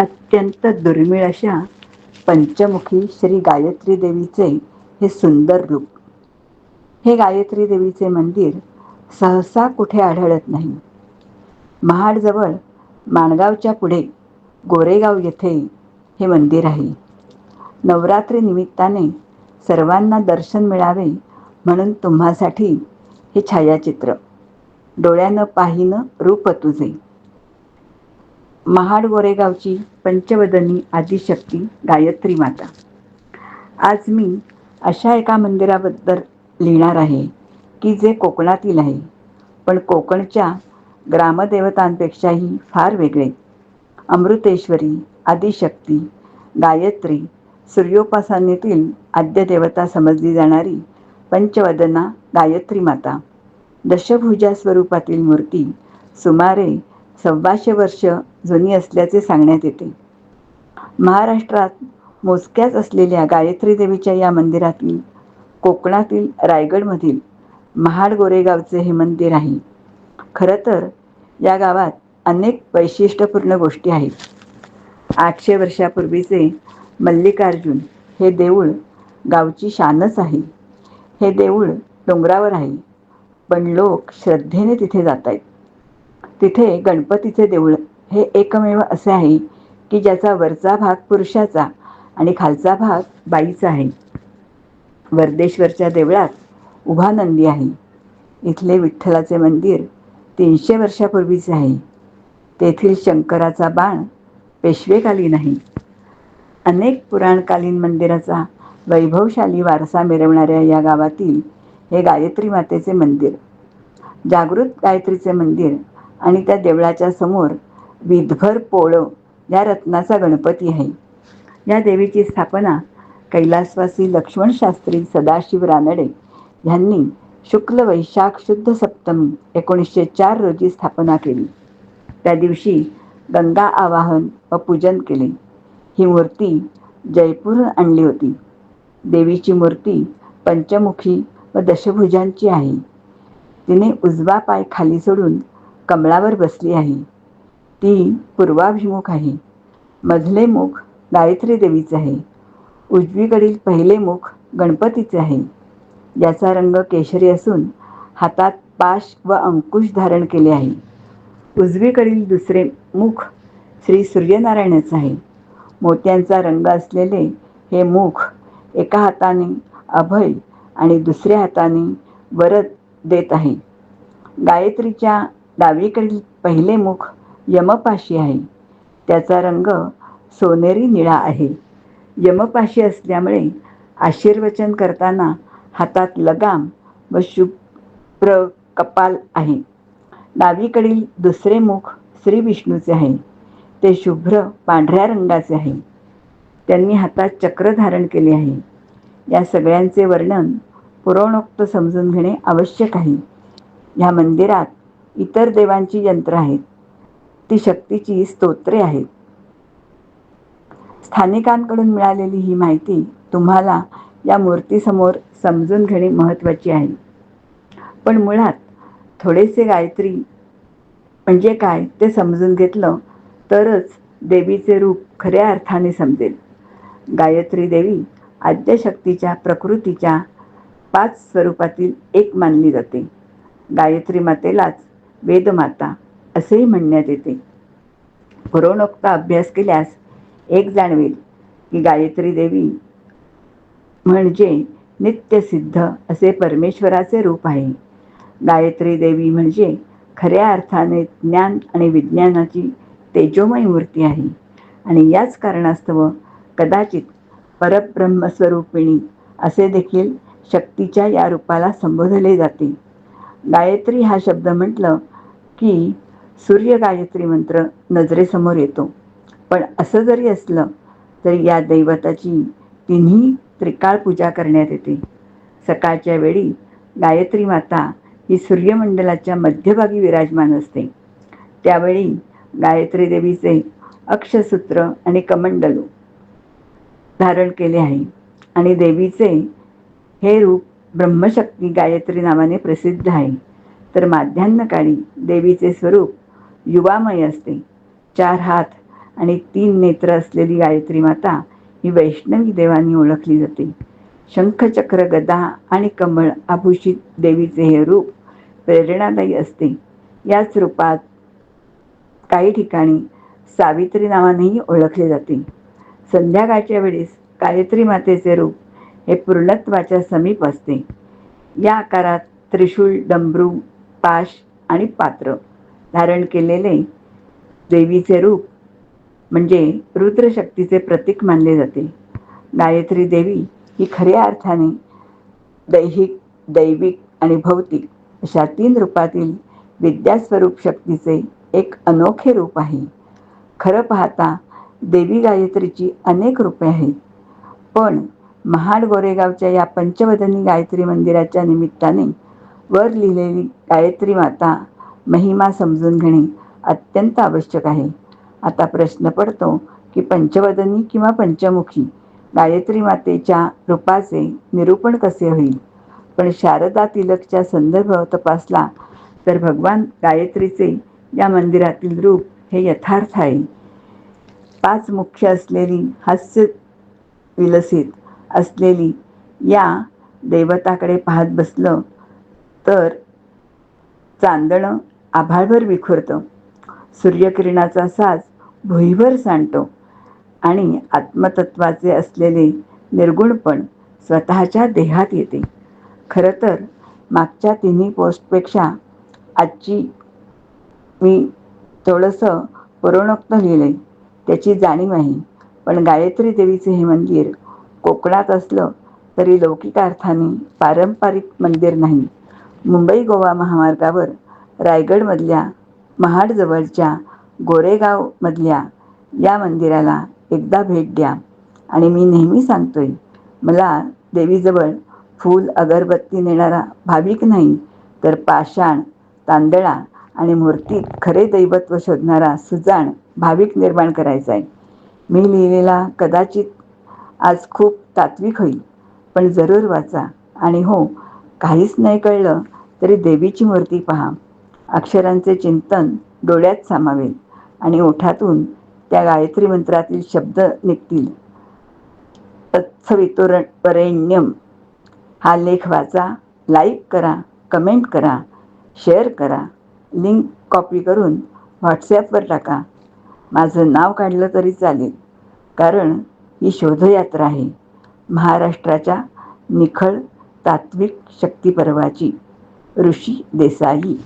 अत्यंत दुर्मिळ अशा पंचमुखी श्री गायत्री देवीचे हे सुंदर रूप. हे गायत्री देवीचे मंदिर सहसा कुठे आढळत नाही. महाडजवळ माणगावच्या पुढे गोरेगाव येथे हे मंदिर आहे. नवरात्री निमित्ताने सर्वांना दर्शन मिळावे म्हणून तुम्हासाठी हे छायाचित्र. डोळ्यानं पाहिनं रूप तुझे. महाड गोरेगावची पंचवदनी आदिशक्ती गायत्री माता. आज मी अशा एका मंदिराबद्दल लिहिणार आहे की जे कोकणातील आहे पण कोकणच्या ग्रामदेवतांपेक्षाही फार वेगळे. अमृतेश्वरी आदिशक्ती गायत्री सूर्योपासनेतील आद्यदेवता समजली जाणारी पंचवदना गायत्री माता. दशभुजा स्वरूपातील मूर्ती सुमारे सव्वाशे वर्ष जुनी असल्याचे सांगण्यात येते. महाराष्ट्रात मोजक्याच असलेल्या गायत्री देवीच्या या मंदिरातील कोकणातील रायगडमधील महाड गोरेगावचे हे मंदिर आहे. खरं तर या गावात अनेक वैशिष्ट्यपूर्ण गोष्टी आहेत. आठशे वर्षापूर्वीचे मल्लिकार्जुन हे देऊळ गावची शानच आहे. हे देऊळ डोंगरावर आहे पण लोक श्रद्धेने तिथे जात आहेत तिथे गणपतीचे देऊळ हे एकमेव असे आहे की ज्याचा वरचा भाग पुरुषाचा आणि खालचा भाग बाईचा आहे. वर्देश्वरच्या देवळात उभा नंदी आहे. इथले विठ्ठलाचे मंदिर तीनशे वर्षापूर्वीचे आहे. तेथील शंकराचा बाण पेशवेकालीन आहे. अनेक पुराणकालीन मंदिराचा वैभवशाली वारसा मिरवणाऱ्या या गावातील हे गायत्री मातेचे मंदिर. जागृत गायत्रीचे मंदिर आणि त्या देवळाच्या समोर विधभर पोळं या रत्नाचा गणपती आहे. या देवीची स्थापना कैलासवासी लक्ष्मणशास्त्री सदाशिव रानडे यांनी शुक्ल वैशाख शुद्ध सप्तमी एकोणीसशे चार रोजी स्थापना केली. त्या दिवशी गंगा आवाहन व पूजन केले. ही मूर्ती जयपूर आणली होती. देवीची मूर्ती पंचमुखी व दशभुजांची आहे. तिने उजवा पाय खाली सोडून कमळावर बसली आहे. ती पूर्वाभिमुख आहे. मधले मुख गायत्री देवीचे आहे. उजवीकडील पहिले मुख गणपतीचे आहे. याचा रंग केशरी असून हातात पाश व अंकुश धारण केले आहे. उजवीकडील दुसरे मुख श्री सूर्यनारायणाचं आहे. मोत्यांचा रंग असलेले हे मुख एका हाताने अभय आणि दुसऱ्या हाताने वरद देत आहे. गायत्रीच्या डावीकडील पहिले मुख यमपाशी आहे. त्याचा रंग सोनेरी निळा आहे. यमपाशी असल्यामुळे आशीर्वचन करताना हातात लगाम व शुभ्र कपाल आहे. डावीकडील दुसरे मुख श्री विष्णूचे आहे. ते शुभ्र पांढऱ्या रंगाचे आहे. त्यांनी हातात चक्र धारण केले आहे. या सगळ्यांचे वर्णन पुराणोक्त समजून घेणे आवश्यक आहे. ह्या मंदिरात इतर देवांची यंत्र आहेत. ती शक्तीची स्तोत्रे आहेत. स्थानिकांकडून मिळालेली ही माहिती तुम्हाला या मूर्तीसमोर समजून घेणे महत्त्वाची आहे. पण मुळात थोडेसे गायत्री म्हणजे काय ते समजून घेतलं तरच देवीचे रूप खऱ्या अर्थाने समजेल. गायत्री देवी आद्यशक्तीच्या प्रकृतीच्या पाच स्वरूपातील एक मानली जाते. गायत्री मातेलाच वेदमाता असेही म्हणण्यात येते. पुरोणोक्त अभ्यास केल्यास एक जाणवेल की गायत्री देवी म्हणजे नित्यसिद्ध असे परमेश्वराचे रूप आहे. गायत्री देवी म्हणजे खऱ्या अर्थाने ज्ञान आणि विज्ञानाची तेजोमय मूर्ती आहे. आणि याच कारणास्तव कदाचित परब्रह्मस्वरूपिणी असे देखील शक्तीच्या या रूपाला संबोधले जाते. गायत्री हा शब्द म्हटलं की सूर्य गायत्री मंत्र नजरेसमोर येतो. पण असं जरी असलं तरी या दैवताची तिन्ही त्रिकाळ पूजा करण्यात येते. सकाळच्या वेळी गायत्री माता ही सूर्यमंडलाच्या मध्यभागी विराजमान असते. त्यावेळी गायत्री देवीचे अक्षसूत्र आणि कमंडलू धारण केले आहे. आणि देवीचे हे रूप ब्रह्मशक्ती गायत्री नावाने प्रसिद्ध आहे. तर माध्यान्हकाळी देवीचे स्वरूप युवामय असते. चार हात आणि तीन नेत्र असलेली गायत्री माता ही वैष्णवी देवानी ओळखली जाते. शंखचक्र गदा आणि कमळ आभूषित देवीचे हे रूप प्रेरणादायी असते. याच रूपात काही ठिकाणी सावित्री नावानेही ओळखले जाते. संध्याकाळच्या वेळेस गायत्री मातेचे रूप हे पूर्णत्वाच्या समीप असते. या आकारात त्रिशूळ डमरू पाश आणि पात्र धारण केलेले देवीचे रूप म्हणजे रुद्रशक्तीचे प्रतीक मानले जाते. गायत्री देवी ही खऱ्या अर्थाने दैहिक दैविक आणि भौतिक अशा तीन रूपातील विद्यास्वरूप शक्तीचे एक अनोखे रूप आहे. खरं पाहता देवी गायत्रीची अनेक रूपे आहेत. पण महाड गोरेगावच्या या पंचवदनी गायत्री मंदिराच्या निमित्ताने वर लिहिलेली गायत्री माता महिमा समजून घेणे अत्यंत आवश्यक आहे. आता प्रश्न पडतो की पंचवदनी किंवा पंचमुखी गायत्री मातेच्या रूपाचे निरूपण कसे होईल? पण शारदा तिलकच्या संदर्भ तपासला तर भगवान गायत्रीचे या मंदिरातील रूप हे यथार्थ आहे. पाच मुख्य असलेली हास्य विलसित असलेली या देवताकडे पाहत बसलं तर चांदणं आभाळभर विखुरतं. सूर्यकिरणाचा साज भुईभर सांडतो आणि आत्मतत्वाचे असलेले निर्गुणपण स्वतःच्या देहात येते. खरं तर मागच्या तिन्ही पोस्टपेक्षा आजची मी थोडंसं पुरोणोक्त लिहिलं त्याची जाणीव आहे. पण गायत्री देवीचे हे मंदिर कोकणात असलं तरी लौकिक अर्थाने पारंपरिक मंदिर नाही. मुंबई गोवा महामार्गावर रायगडमधल्या महाडजवळच्या गोरेगावमधल्या या मंदिराला एकदा भेट द्या. आणि मी नेहमी सांगतोय मला देवीजवळ फूल अगरबत्ती नेणारा भाविक नाही तर पाषाण तांदळा आणि मूर्तीत खरे दैवत्व शोधणारा सुजाण भाविक निर्माण करायचा आहे. मी लिहिलेला कदाचित आज खूप तात्विक होईल पण जरूर वाचा. आणि हो काहीच नाही कळलं तरी देवीची मूर्ती पहा. अक्षरांचे चिंतन डोळ्यात सामावेल आणि ओठातून त्या गायत्री मंत्रातील शब्द निघतील. तत्सवितुरपरेण्यम हा लेख वाचा लाईक करा कमेंट करा शेअर करा. लिंक कॉपी करून व्हॉट्सॲपवर टाका. माझं नाव काढलं तरी चालेल कारण ही शोधयात्रा आहे. महाराष्ट्राच्या निखळ तात्विक शक्तिपर्वाची ऋषी देसाई.